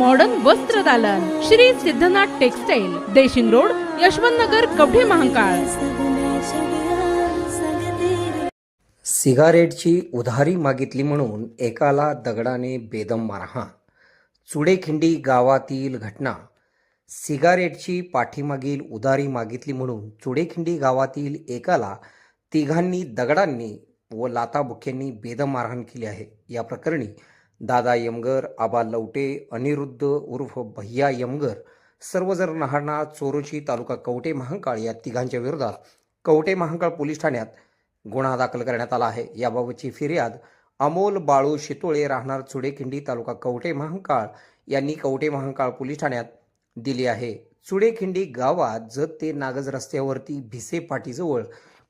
Modern वस्त्र दालन. Shri Siddhanath textile Deshing road Yashwant Nagar Kavathe Mahankal. सिगारेटची उधारी मागितली म्हणून एकाला दगडाने बेदम मारहाण चुडेखिंडी गावातील घटना. सिगारेटची पाठीमागील उधारी मागितली म्हणून चुडेखिंडी गावातील एकाला तिघांनी दगडांनी व लाताबुक्यांनी बेदम मारहाण केली आहे. या प्रकरणी दादा यमगर आबा लवटे अनिरुद्ध उर्फ भैया यमगर सर्वजण राहणार चोरोची तालुका कवटे महांकाळ या तिघांच्या विरोधात. कवटे महांकाळ पोलीस ठाण्यात गुन्हा दाखल करण्यात आला आहे. याबाबतची फिर्याद अमोल बाळू शितोळे राहणार चुडेखिंडी तालुका कवटे महांकाळ यांनी कवटे महांकाळ पोलीस ठाण्यात दिली आहे. चुडेखिंडी गावात जत ते नागज रस्त्यावरती भिसे पाटीजवळ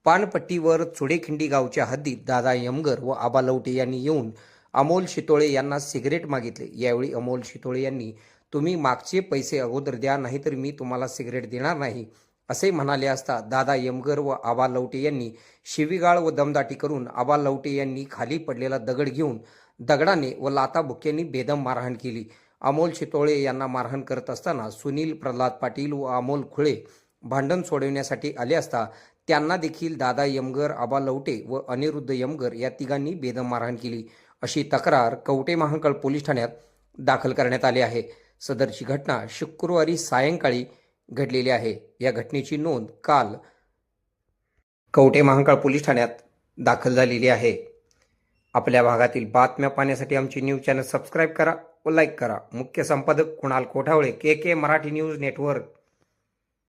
पानपट्टीवर चुडेखिंडी गावच्या हद्दीत दादा यमगर व आबा लवटे यांनी येऊन अमोल शितोळे यांना सिगरेट मागितले. यावेळी अमोल शितोळे यांनी तुम्ही मागचे पैसे अगोदर द्या नाहीतर मी तुम्हाला सिगरेट देणार नाही. असे म्हणाले असता दादा यमगर व आबा लवटे यांनी शिवीगाळ व दमदाटी करून आबा लवटे यांनी खाली पडलेला दगड घेऊन दगडाने व लाता लाताबुक्यांनी बेदम मारहाण केली. अमोल शितोळे यांना मारहाण करत असताना सुनील प्रल्हाद पाटील व अमोल खुळे भांडण सोडवण्यासाठी आले असता त्यांना देखील दादा यमगर आबा लवटे व अनिरुद्ध यमगर या तिघांनी बेदम मारहाण केली. अशी तक्रार कवटे महांकाळ पोलीस ठाण्यात दाखल करण्यात आली आहे. सदरची घटना शुक्रवारी सायंकाळी घडलेली आहे. या घटनेची नोंद काल कवटे महांकाळ पोलीस ठाण्यात दाखल झालेली आहे. आपल्या भागातील बातम्या पाहण्यासाठी आमची न्यूज चॅनल सबस्क्राईब करा व लाईक करा. मुख्य संपादक Kunal Kothawale K K Marathi news network.